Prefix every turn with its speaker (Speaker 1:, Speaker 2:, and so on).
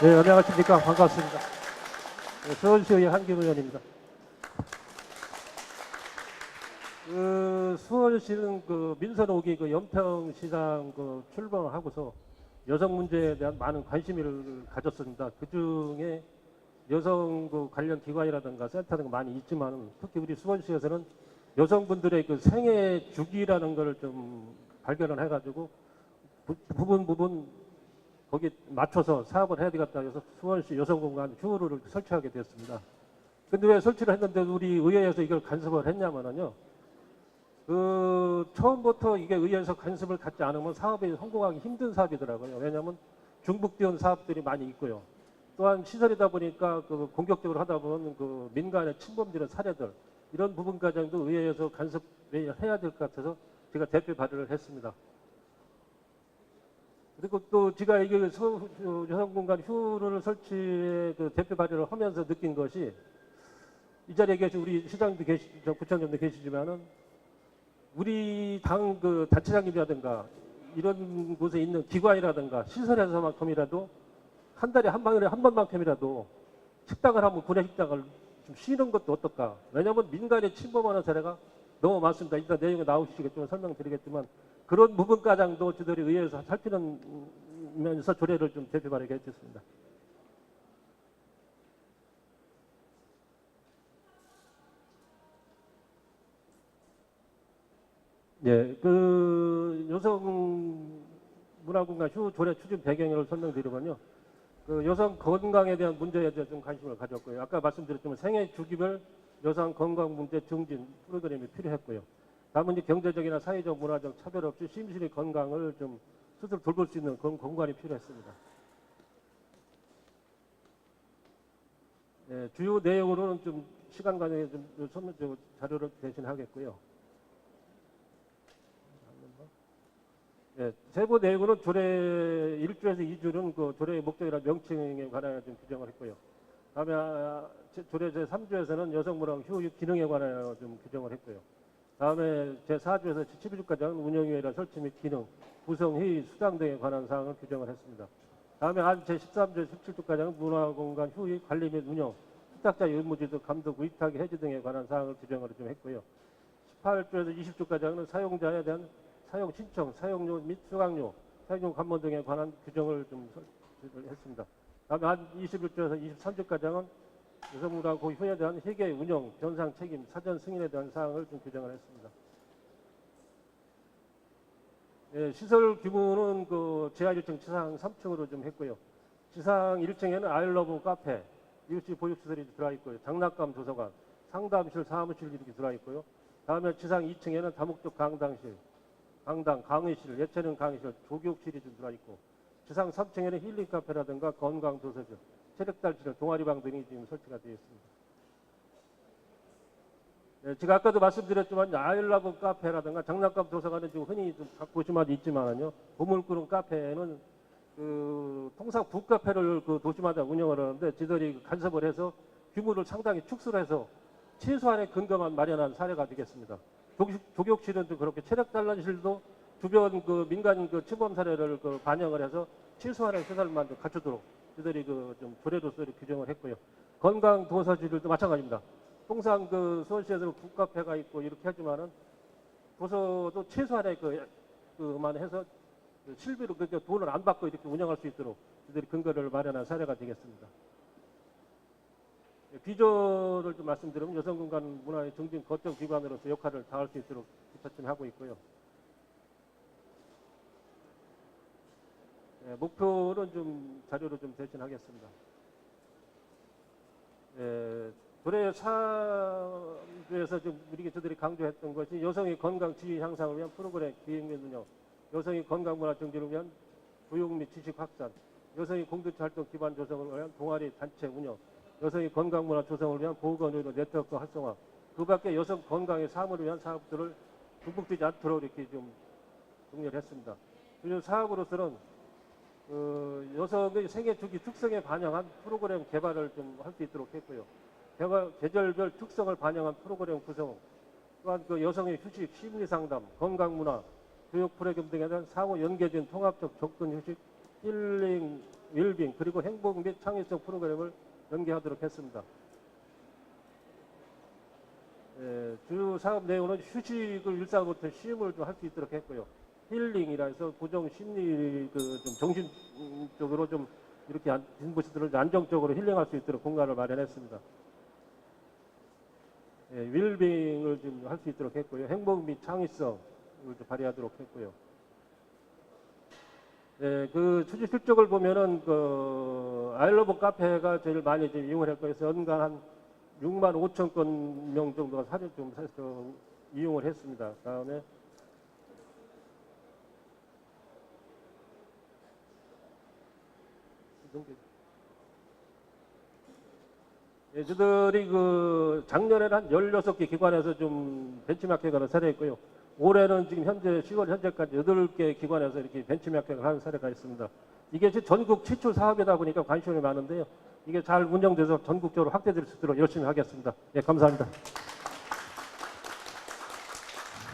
Speaker 1: 네, 안녕하십니까. 반갑습니다. 네, 수원시의 한김 의원입니다. 그 수원시는 그 민선 5기 그 연평시장 그 출범하고서 여성 문제에 대한 많은 관심을 가졌습니다. 그 중에 여성 그 관련 기관이라든가 센터가 많이 있지만 특히 우리 수원시에서는 여성분들의 그 생애 주기라는 것을 좀 발견을 해가지고 부, 부분 부분 거기 맞춰서 사업을 해야 되겠다 해서 수원시 여성공간 휴무를 설치하게 됐습니다. 근데 왜 설치를 했는데 우리 의회에서 이걸 간섭을 했냐면은요. 그 처음부터 이게 의회에서 간섭을 갖지 않으면 사업이 성공하기 힘든 사업이더라고요. 왜냐하면 중북지원 사업들이 많이 있고요. 또한 시설이다 보니까 그 공격적으로 하다 보면 그 민간의 침범되는 사례들 이런 부분 과정도 의회에서 간섭을 해야 될 것 같아서 제가 대표 발의를 했습니다. 그리고 또 제가 이게 서- 저 여성공간 휴를 설치에 그 대표 발의를 하면서 느낀 것이 이 자리에 계신 우리 시장도 계시, 저 구청장도 계시지만은 우리 당 그 단체장님이라든가 이런 곳에 있는 기관이라든가 시설에서만큼이라도 한 달에 한 방에 한 번만큼이라도 식당을 하면 구내식당을 좀 쉬는 것도 어떨까? 왜냐하면 민간에 침범하는 사례가 너무 많습니다. 일단 내용에 나오시겠지만 설명드리겠지만 그런 부분 과장도 저들이 의회에서 살피는 면에서 조례를 좀 대표 발의하게 했습니다. 예, 그 여성 문화공간 휴 조례 추진 배경을 설명드리면요. 그 여성 건강에 대한 문제에 대해 좀 관심을 가졌고요. 아까 말씀드렸지만 생애 주기별 여성 건강 문제 증진 프로그램이 필요했고요. 다음은 이제 경제적이나 사회적 문화적 차별 없이 심신의 건강을 좀 스스로 돌볼 수 있는 그런 공간이 필요했습니다. 예, 주요 내용으로는 좀 시간 관계에 좀 설명 저 자료를 대신 하겠고요. 예, 세부 내용으로는 조례 1주에서 2주는 그 조례의 목적이나 명칭에 관하여 좀 규정을 했고요. 다음에 아, 제- 조례 제 3주에서는 여성문화 휴 기능에 관하여 좀 규정을 했고요. 다음에 제 4주에서 11주까지 는 운영위원회 설치 및 기능, 구성, 회의, 수당 등에 관한 사항을 규정을 했습니다. 다음에 한제 13주, 17주까지 는 문화공간 휴의 관리 및 운영, 수탁자 의무지도 감독, 위탁의 해지 등에 관한 사항을 규정을 좀 했고요. 18주에서 20주까지 는 사용자에 대한 사용 신청, 사용료 및 수강료, 사용료 관문 등에 관한 규정을 좀 했습니다. 다음에 한 21주에서 23주까지는 여성문화 고 휴에 대한 회계 운영, 변상 책임, 사전 승인에 대한 사항을 좀 규정을 했습니다. 예, 시설 규모는 그 지하 1층, 지상 3층으로 좀 했고요. 지상 1층에는 아이러브 카페, 이웃집 보육시설이 들어와 있고요. 장난감 도서관, 상담실, 사무실 이렇게 들어와 있고요. 다음에 지상 2층에는 다목적 강당실, 강당, 강의실, 예체능 강의실, 조교실이 좀 들어와 있고 지상 3층에는 힐링 카페라든가 건강 도서실, 체력달실, 동아리방 등이 지금 설치가 되어 있습니다. 네, 제가 아까도 말씀드렸지만 아이러브 카페라든가 장난감 도서관은 지금 흔히 좀 도시마다 있지만요. 보물구름 카페는 그 통상 북카페를 그 도시마다 운영을 하는데 지들이 간섭을 해서 규모를 상당히 축소를 해서 최소한의 근거만 마련한 사례가 되겠습니다. 조교실은 그렇게 체력 단련실도 주변 그 민간 그 침범 사례를 그 반영을 해서 최소한의 시설만 좀 갖추도록 저들이 그 좀 조례로서 규정을 했고요. 건강 도서실도 마찬가지입니다. 통상 그 수원시에서 북카페가 있고 이렇게 하지만은 도서도 최소한의 그 그만 해서 그 실비로 그렇게 돈을 안 받고 이렇게 운영할 수 있도록 저들이 근거를 마련한 사례가 되겠습니다. 예, 비전을 좀 말씀드리면 여성공간 문화의 정진 거점 기관으로서 역할을 다할 수 있도록 뒷받침하고 있고요. 예, 목표는 좀 자료로 좀 대신하겠습니다. 예, 도래 사에서 좀 우리 저들이 강조했던 것이 여성의 건강 지위 향상을 위한 프로그램 기획 및 운영, 여성의 건강 문화 정진을 위한 교육 및 지식 확산, 여성의 공동체 활동 기반 조성을 위한 동아리 단체 운영, 여성의 건강 문화 조성을 위한 보건 의료 네트워크 활성화, 그 밖에 여성 건강의 사업을 위한 사업들을 중복되지 않도록 이렇게 좀 정리를 했습니다. 그리고 사업으로서는 그 여성의 생애 주기 특성에 반영한 프로그램 개발을 좀 할 수 있도록 했고요. 개발, 계절별 특성을 반영한 프로그램 구성, 또한 그 여성의 휴식, 심리 상담, 건강 문화, 교육 프로그램 등에 대한 상호 연계된 통합적 접근 휴식, 힐링 웰빙 그리고 행복 및 창의성 프로그램을 연계하도록 했습니다. 예, 주 사업 내용은 휴식을 일상부터 쉼을 좀 할 수 있도록 했고요. 힐링이라 해서 부정 심리 그좀 정신적으로 좀 이렇게 안- 인부시들을 안정적으로 힐링할 수 있도록 공간을 마련했습니다. 예, 웰빙을 좀 할 수 있도록 했고요. 행복 및 창의성을 좀 발휘하도록 했고요. 예, 그 추진 실적을 보면은 그 아이러브 카페가 제일 많이 좀 이용을 했고 해서 연간 한 6만 5천 건 명 정도가 사진 좀 사- 저 이용을 했습니다. 다음에 예, 저들이 그 작년에는 한 16개 기관에서 좀 벤치마킹을 사례했고요. 올해는 지금 현재 10월 현재까지 8개 기관에서 이렇게 벤치마킹을 하는 사례가 있습니다. 이게 전국 최초 사업이다 보니까 관심이 많은데요. 이게 잘 운영돼서 전국적으로 확대될 수 있도록 열심히 하겠습니다. 예, 감사합니다.